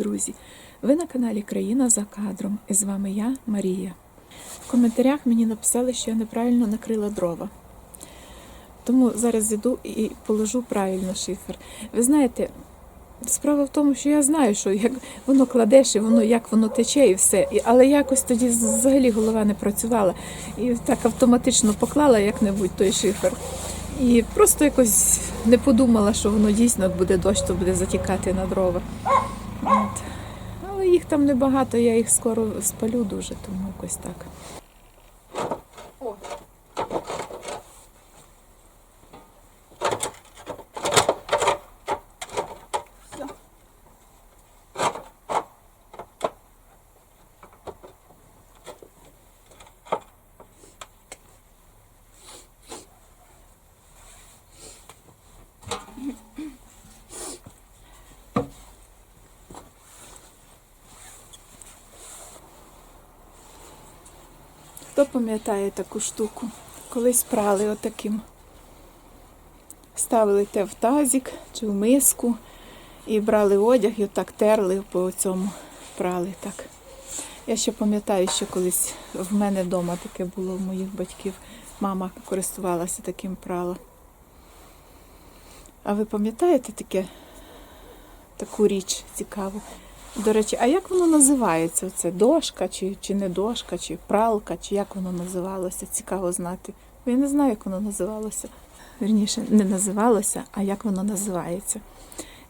друзі! Ви на каналі Країна за кадром і з вами я, Марія. В коментарях мені написали, що я неправильно накрила дрова. Тому зараз іду і положу правильно шифер. Ви знаєте, справа в тому, що я знаю, що як воно кладеш, і воно як воно тече, і все. Але якось тоді взагалі голова не працювала. І так автоматично поклала як-небудь той шифер. І просто якось не подумала, що воно дійсно буде дощ, то буде затікати на дрова. От. Але їх там небагато, я їх скоро спалю дуже, тому якось так. Хто пам'ятає таку штуку? Колись прали отаким. Ставили те в тазик чи в миску і брали одяг і отак терли по цьому прали так. Я ще пам'ятаю, що колись в мене вдома таке було в моїх батьків. Мама користувалася таким прала. А ви пам'ятаєте таке, таку річ цікаву? До речі, а як воно називається? Це дошка, чи, чи не дошка, чи пралка, чи як воно називалося? Цікаво знати. Я не знаю, як воно називалося. Вірніше, не називалося, а як воно називається.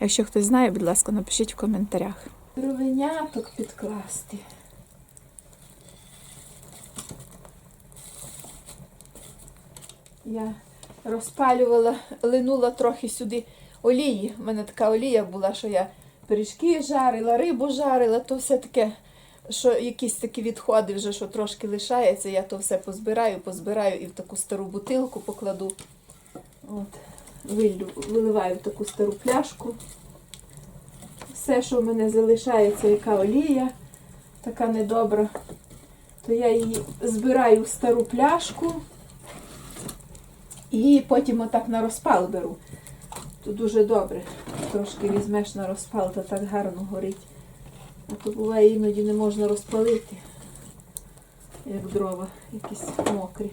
Якщо хтось знає, будь ласка, напишіть в коментарях. Дровеняток підкласти. Я розпалювала, линула трохи сюди олії. У мене така олія була, що я пиріжки жарила, рибу жарила, то все таке, що якісь такі відходи вже, що трошки лишається, я то все позбираю, позбираю і в таку стару бутилку покладу. От, виллю, виливаю в таку стару пляшку. Все, що в мене залишається, яка олія, така недобра, то я її збираю в стару пляшку. І потім отак на розпал беру. То дуже добре. Трошки візьмеш на розпал, то так гарно горить. А то буває іноді не можна розпалити, як дрова, якісь мокрі.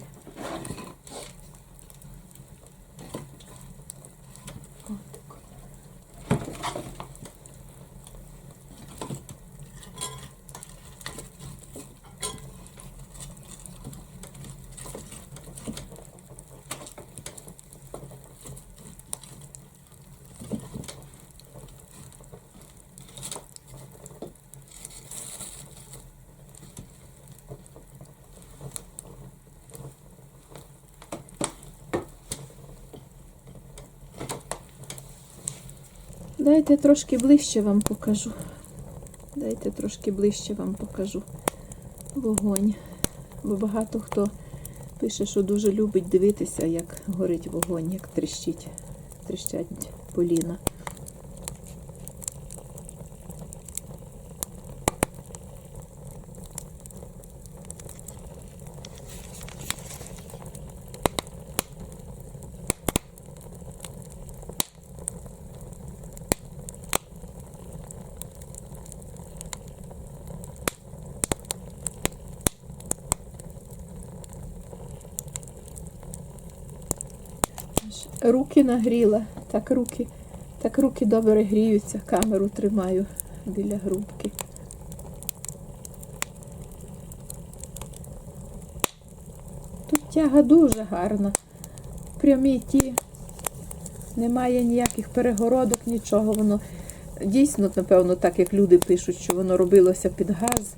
Дайте трошки ближче вам покажу. Дайте трошки ближче вам покажу вогонь. Бо багато хто пише, що дуже любить дивитися, як горить вогонь, як тріщить, тріщать поліна. Руки нагріла, так руки, так руки добре гріються, камеру тримаю біля грубки. Тут тяга дуже гарна. Прямі ті, немає ніяких перегородок, нічого. Воно дійсно, напевно, так як люди пишуть, що воно робилося під газ.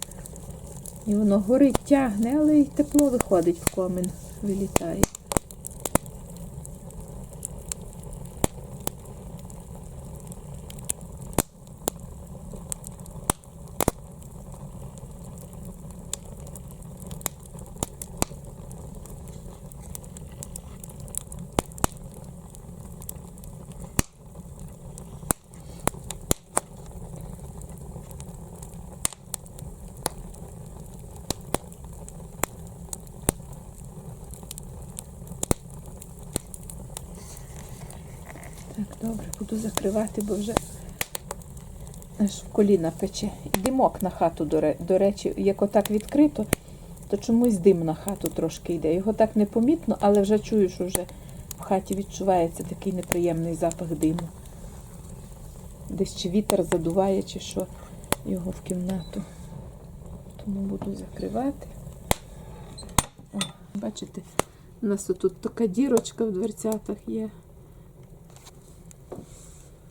І воно горить, тягне, але й тепло виходить в комин, вилітає. Так, добре, буду закривати, бо вже аж коліна пече. Димок на хату, до, речі, як отак відкрито, то чомусь дим на хату трошки йде. Його так непомітно, але вже чую, що вже в хаті відчувається такий неприємний запах диму. Десь чи вітер задуває, чи що його в кімнату. Тому буду закривати. О, бачите, у нас тут така дірочка в дверцятах є.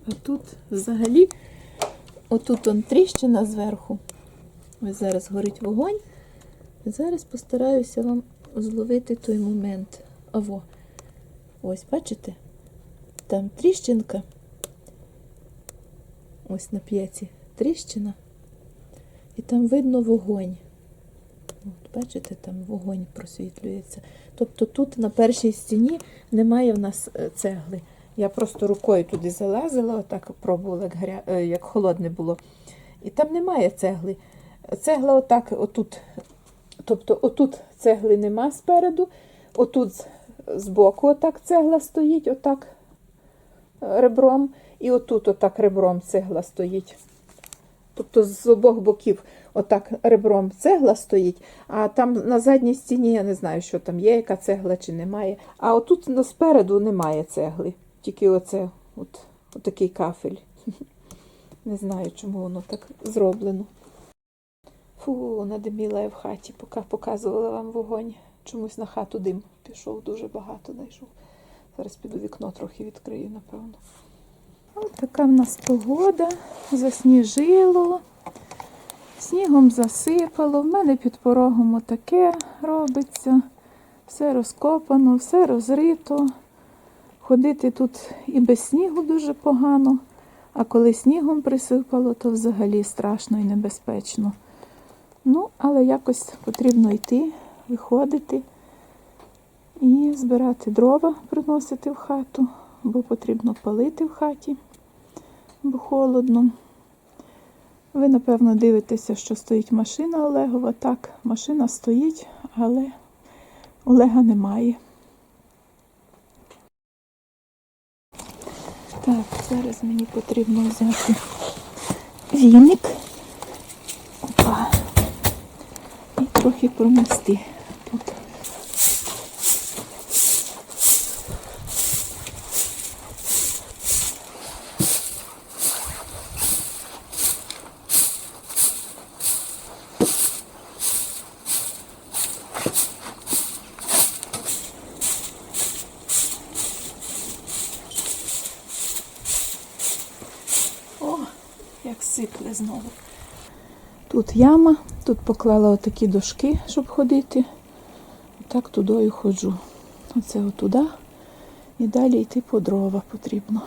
А тут взагалі, отут он тріщина зверху. Ось зараз горить вогонь. Зараз постараюся вам зловити той момент. Аво. Ось, бачите? Там тріщинка. Ось на п'яці тріщина. І там видно вогонь. От, бачите, там вогонь просвітлюється. Тобто тут на першій стіні немає в нас е, цегли. Я просто рукою туди залазила, отак пробувала, як, гаря... е, як холодне було. І там немає цегли. Цегла отак, отут. Тобто отут цегли нема спереду, отут збоку отак цегла стоїть, отак е, ребром, і отут отак ребром цегла стоїть. Тобто з обох боків отак ребром цегла стоїть, а там на задній стіні я не знаю, що там є, яка цегла чи немає. А отут спереду немає цегли. Тільки оце от, отакий кафель. Не знаю, чому воно так зроблено. Фу, надиміла я в хаті, поки показувала вам вогонь. Чомусь на хату дим пішов, дуже багато знайшов. Зараз піду вікно трохи відкрию, напевно. Ось така в нас погода. Засніжило, снігом засипало. В мене під порогом отаке робиться. Все розкопано, все розрито. Ходити тут і без снігу дуже погано, а коли снігом присипало, то взагалі страшно і небезпечно. Ну, але якось потрібно йти, виходити і збирати дрова, приносити в хату, бо потрібно палити в хаті, бо холодно. Ви, напевно, дивитеся, що стоїть машина Олегова. Так, машина стоїть, але Олега немає. Так, зараз мені потрібно взяти віник. Опа. І трохи промести тут. О, як знову. Тут яма, тут поклала отакі дошки, щоб ходити. Так тудою ходжу. Оце отуда. І далі йти по дрова потрібно.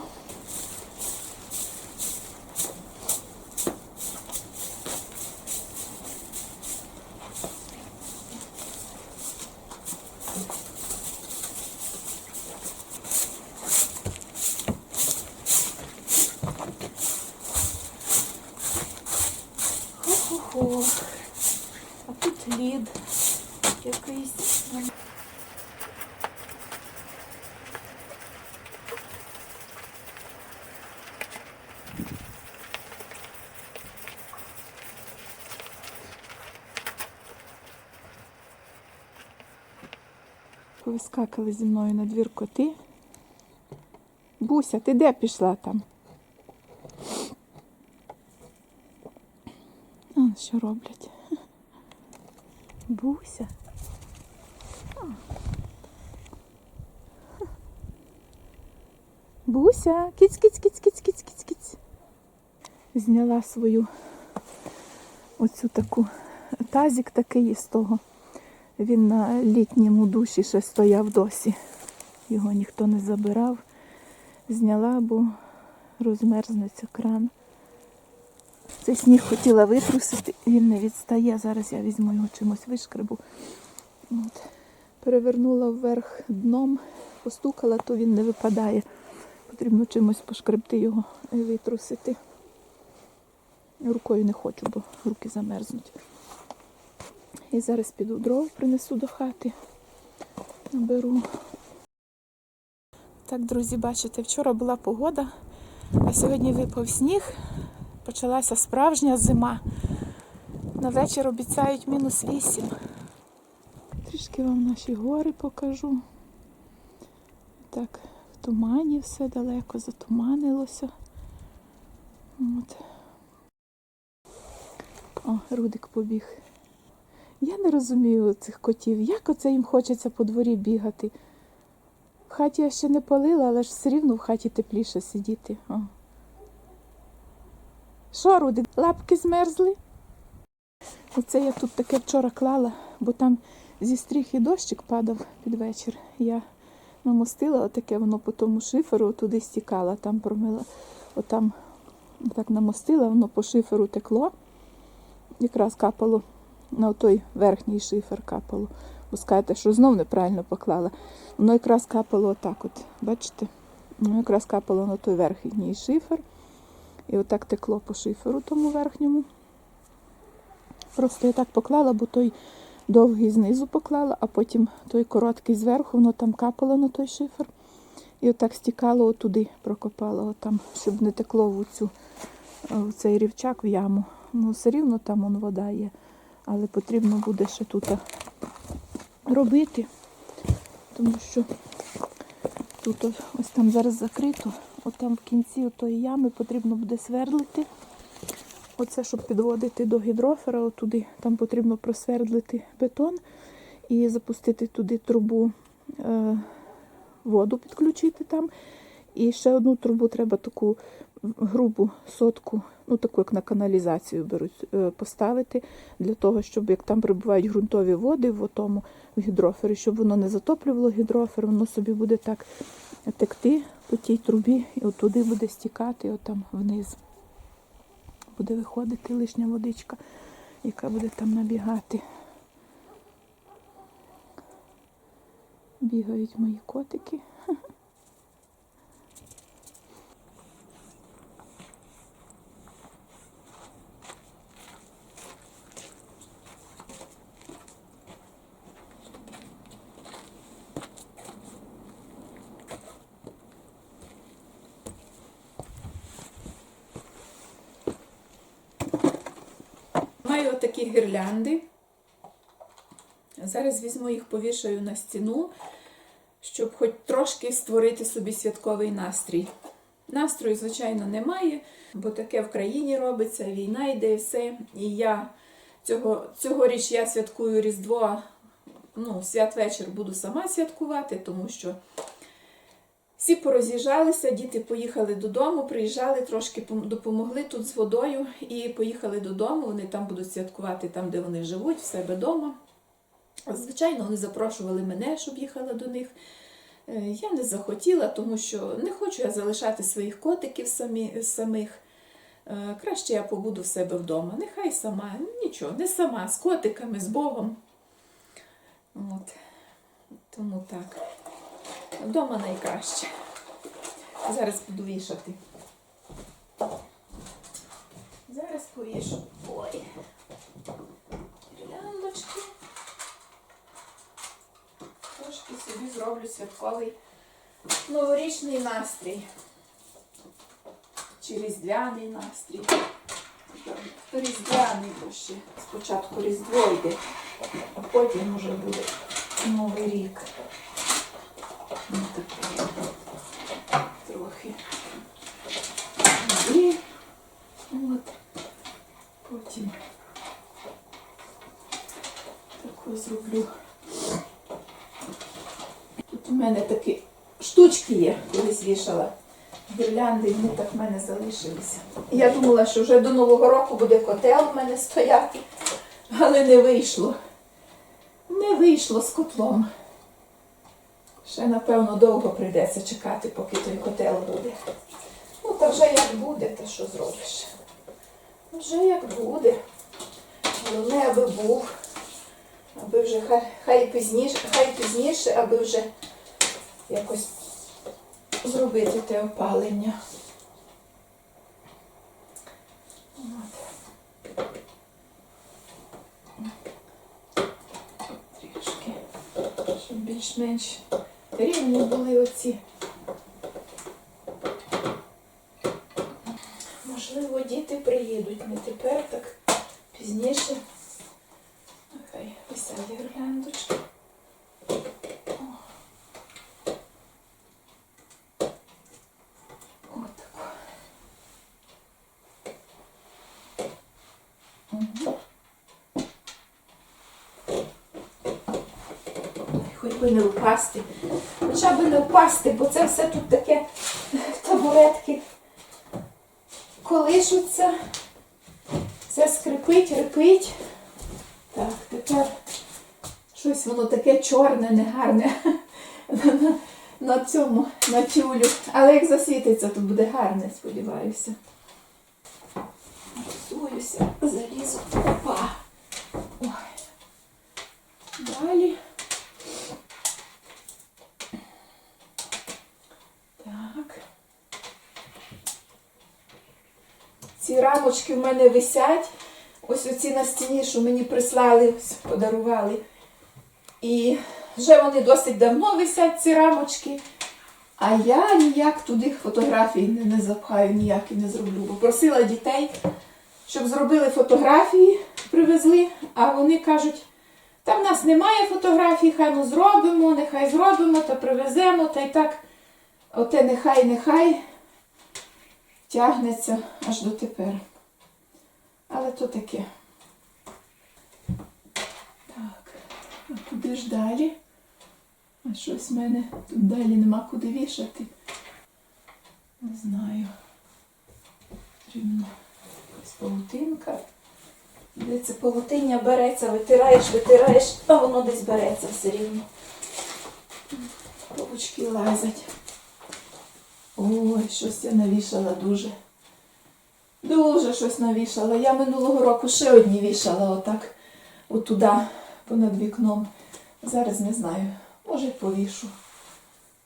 А тут лід якийсь. Повискакали зі мною на двір коти. Буся, ти де пішла там? А, що роблять? Буся. Буся, кіць, кіць, кіць, кіць, кіць, кіць, кіць. Зняла свою оцю таку тазик такий із того. Він на літньому душі ще стояв досі. Його ніхто не забирав. Зняла, бо розмерзнеться кран. Цей сніг хотіла витрусити, він не відстає. Зараз я візьму його чимось вишкребу. От. Перевернула вверх дном, постукала, то він не випадає. Потрібно чимось пошкребти його і витрусити. Рукою не хочу, бо руки замерзнуть. І зараз піду дров, принесу до хати, наберу. Так, друзі, бачите, вчора була погода, а сьогодні випав сніг. Почалася справжня зима. На вечір обіцяють мінус 8. Трішки вам наші гори покажу. Так, в тумані все далеко затуманилося. От. О, Рудик побіг. Я не розумію цих котів. Як оце їм хочеться по дворі бігати? В хаті я ще не палила, але ж все рівно в хаті тепліше сидіти. О. Що, Рудик, лапки змерзли? Оце я тут таке вчора клала, бо там зі стріх і дощик падав під вечір. Я намостила отаке, воно по тому шиферу туди стікало, там промила, отам так намостила, воно по шиферу текло. Якраз капало на той верхній шифер капало. Ви скажете, що знов неправильно поклала. Воно якраз капало отак, от, бачите? Воно якраз капало на той верхній шифер. І отак текло по шиферу тому верхньому. Просто я так поклала, бо той довгий знизу поклала, а потім той короткий зверху, воно там капало на той шифер. І отак стікало отуди, прокопало, отам, щоб не текло в цю в цей рівчак в яму. Ну, все рівно там он вода є, але потрібно буде ще тут робити, тому що тут ось там зараз закрито, от там в кінці тої ями потрібно буде сверлити. Оце, щоб підводити до гідрофера, отуди, там потрібно просвердлити бетон і запустити туди трубу, е, воду підключити там. І ще одну трубу треба таку грубу сотку, ну таку як на каналізацію беруть, е, поставити для того, щоб як там прибувають ґрунтові води в тому в гідрофері, щоб воно не затоплювало гідрофер, воно собі буде так текти по тій трубі, і отуди буде стікати, от там вниз. Буде виходити лишня водичка, яка буде там набігати. Бігають мої котики. Маю отакі гірлянди. Зараз візьму їх, повішаю на стіну, щоб хоч трошки створити собі святковий настрій. Настрою, звичайно, немає, бо таке в країні робиться, війна йде і все. І я цього, цьогоріч я святкую Різдво, ну, святвечір буду сама святкувати, тому що всі пороз'їжджалися, діти поїхали додому, приїжджали, трошки допомогли тут з водою і поїхали додому. Вони там будуть святкувати там, де вони живуть, в себе вдома. Звичайно, вони запрошували мене, щоб їхала до них. Е, Я не захотіла, тому що не хочу я залишати своїх котиків самі, самих. Е, Краще я побуду в себе вдома. Нехай сама, нічого, не сама, з котиками, з Богом. От. Тому так. Вдома найкраще. Зараз буду вішати. Зараз повішу. Ой. Гірляндочки. Трошки собі зроблю святковий новорічний настрій. Чи різдвяний настрій. Різдвяний, бо ще спочатку Різдво йде, а потім вже буде Новий рік. Ну, так, трохи. І от потім таку зроблю. Тут у мене такі штучки є, вішала. Гірлянди, вони так в мене залишилися. Я думала, що вже до Нового року буде котел в мене стояти, але не вийшло. Не вийшло з котлом. Ще, напевно, довго прийдеться чекати, поки той котел буде. Ну, та вже як буде, та що зробиш? Вже як буде. Головне, аби був. Аби вже хай, хай пізніше, хай пізніше, аби вже якось зробити те опалення. Трішки, щоб більш-менш рівні були оці. Можливо, діти приїдуть. Не тепер, так пізніше. Нехай висять гірляндочки. Хоч би не впасти. Хоча б не впасти, бо це все тут таке табуретки колишуться. Все скрипить, рипить. Так, тепер щось воно таке чорне, негарне на цьому, на тюлю. Але як засвітиться, то буде гарне, сподіваюся. Всуюся, залізу. Опа. Ой. Далі. Так. Ці рамочки в мене висять. Ось оці на стіні, що мені прислали, подарували. І вже вони досить давно висять, ці рамочки. А я ніяк туди фотографій не, не запхаю, ніяк і не зроблю. Бо просила дітей, щоб зробили фотографії, привезли, а вони кажуть, та в нас немає фотографій, хай ми зробимо, нехай зробимо, та привеземо, та й так, оте нехай, нехай тягнеться аж до тепер. Але то таке. Так, а куди ж далі? А щось в мене тут далі нема куди вішати. Не знаю. Потрібно якась павутинка. Де це павутиння береться, витираєш, витираєш, а воно десь береться все рівно. Павучки лазять. Ой, щось я навішала дуже. Дуже щось навішала. Я минулого року ще одні вішала отак, отуда, понад вікном. Зараз не знаю. Може й повішу.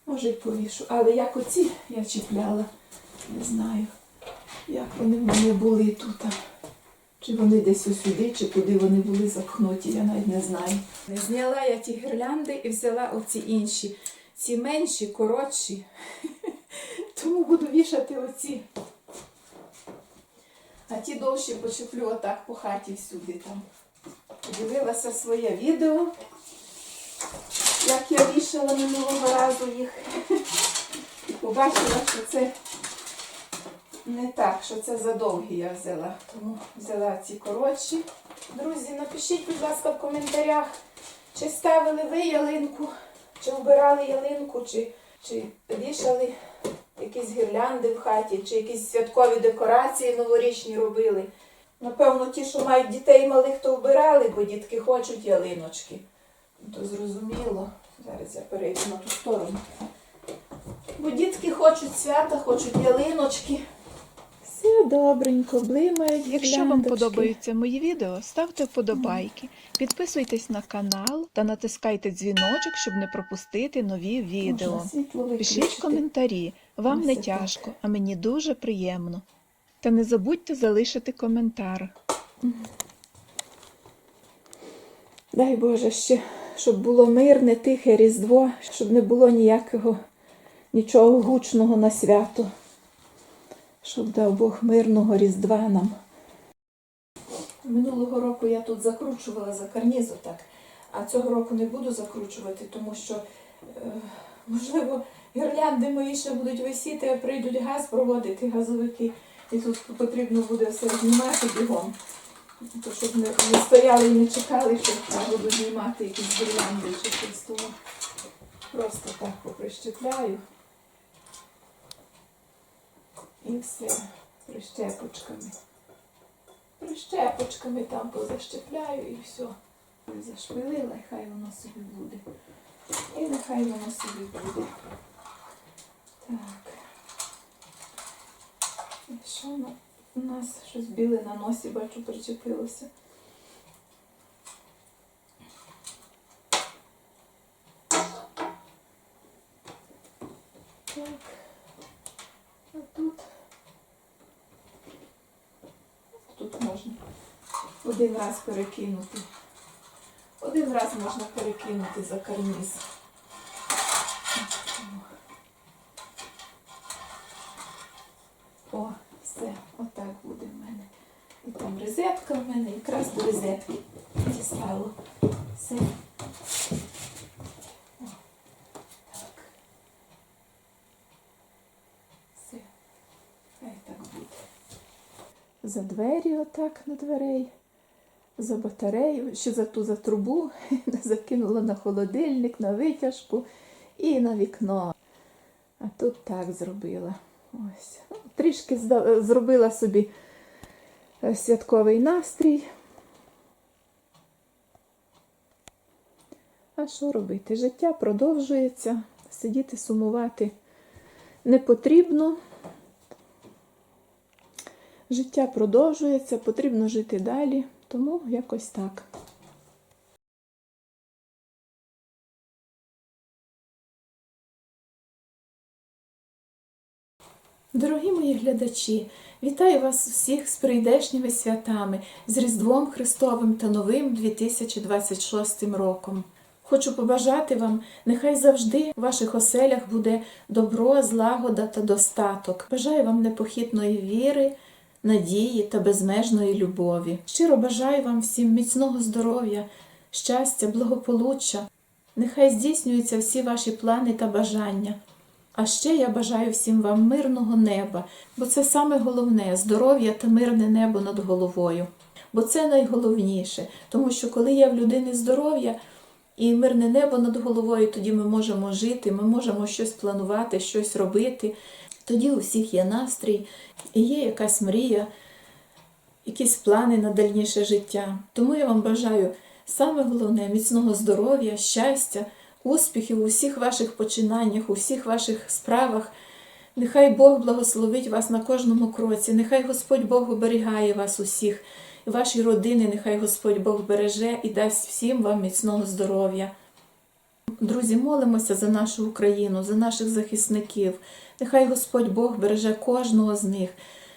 Може й повішу. Але як оці я чіпляла, не знаю. Як вони в мене були тут. Чи вони десь усюди, чи куди вони були запхнуті, я навіть не знаю. Зняла я ті гірлянди і взяла оці інші. Ці менші, коротші. Тому буду вішати оці. А ті довші почеплю отак по хаті всюди там. Подивилася своє відео, як я вішала минулого разу їх. І побачила, що це не так, що це задовгі я взяла. Тому взяла ці коротші. Друзі, напишіть, будь ласка, в коментарях, чи ставили ви ялинку, чи вбирали ялинку, чи, чи вішали якісь гірлянди в хаті, чи якісь святкові декорації новорічні робили. Напевно, ті, що мають дітей малих, то вбирали, бо дітки хочуть ялиночки. То зрозуміло. Зараз я перейду на ту сторону. Бо дітки хочуть свята, хочуть ялиночки. Все добренько, блимають. Якщо вам подобаються мої відео, ставте вподобайки, підписуйтесь на канал та натискайте дзвіночок, щоб не пропустити нові відео. Пишіть коментарі, вам не тяжко, а мені дуже приємно. Та не забудьте залишити коментар. Дай Боже ще, щоб було мирне, тихе Різдво, щоб не було ніякого, нічого гучного на свято. Щоб дав Бог мирного Різдва нам. Минулого року я тут закручувала за карніз отак, а цього року не буду закручувати, тому що, е, можливо, гірлянди мої ще будуть висіти, прийдуть газ проводити, газовики, і тут потрібно буде все знімати бігом. То щоб не, не стояли і не чекали, що я буду знімати якісь гірлянди чи щось того. Просто так поприщепляю. І все прищепочками. Прищепочками там позащепляю і все. Зашпилила, і хай воно собі буде. І нехай воно собі буде. Так. І що на- у нас щось біле на носі, бачу, причепилося. Так. А тут. Тут можна один раз перекинути. Один раз можна перекинути за карніз. Розетки дістало. Все. За двері отак на дверей. За батарею, ще за ту за трубу закинула на холодильник, на витяжку і на вікно. А тут так зробила. Ось. Трішки зробила собі е, святковий настрій. Що робити? Життя продовжується, сидіти, сумувати не потрібно. Життя продовжується, потрібно жити далі, тому якось так. Дорогі мої глядачі, вітаю вас всіх з прийдешніми святами, з Різдвом Христовим та новим 2026 роком. Хочу побажати вам, нехай завжди в ваших оселях буде добро, злагода та достаток. Бажаю вам непохитної віри, надії та безмежної любові. Щиро бажаю вам всім міцного здоров'я, щастя, благополуччя. Нехай здійснюються всі ваші плани та бажання. А ще я бажаю всім вам мирного неба, бо це саме головне здоров'я та мирне небо над головою. Бо це найголовніше, тому що коли є в людини здоров'я і мирне небо над головою, тоді ми можемо жити, ми можемо щось планувати, щось робити. Тоді у всіх є настрій і є якась мрія, якісь плани на дальніше життя. Тому я вам бажаю саме головне міцного здоров'я, щастя, успіхів у всіх ваших починаннях, у всіх ваших справах. Нехай Бог благословить вас на кожному кроці, нехай Господь Бог оберігає вас усіх, ваші родини, нехай Господь Бог береже і дасть всім вам міцного здоров'я. Друзі, молимося за нашу Україну, за наших захисників. Нехай Господь Бог береже кожного з них.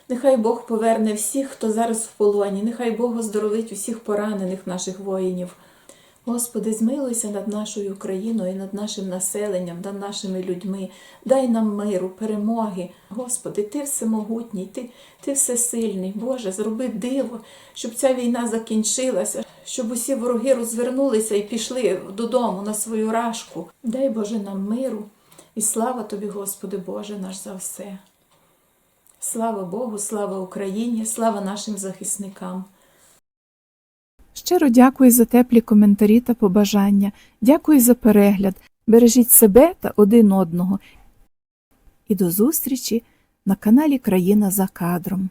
Нехай Бог поверне всіх, хто зараз в полоні. Нехай Бог оздоровить усіх поранених наших воїнів. Господи, змилуйся над нашою Україною, над нашим населенням, над нашими людьми. Дай нам миру, перемоги. Господи, Ти всемогутній, Ти, ти всесильний. Боже, зроби диво, щоб ця війна закінчилася, щоб усі вороги розвернулися і пішли додому на свою рашку. Дай Боже нам миру і слава Тобі, Господи Боже, наш за все. Слава Богу, слава Україні, слава нашим захисникам. Щиро дякую за теплі коментарі та побажання. Дякую за перегляд. Бережіть себе та один одного. І до зустрічі на каналі Країна за кадром.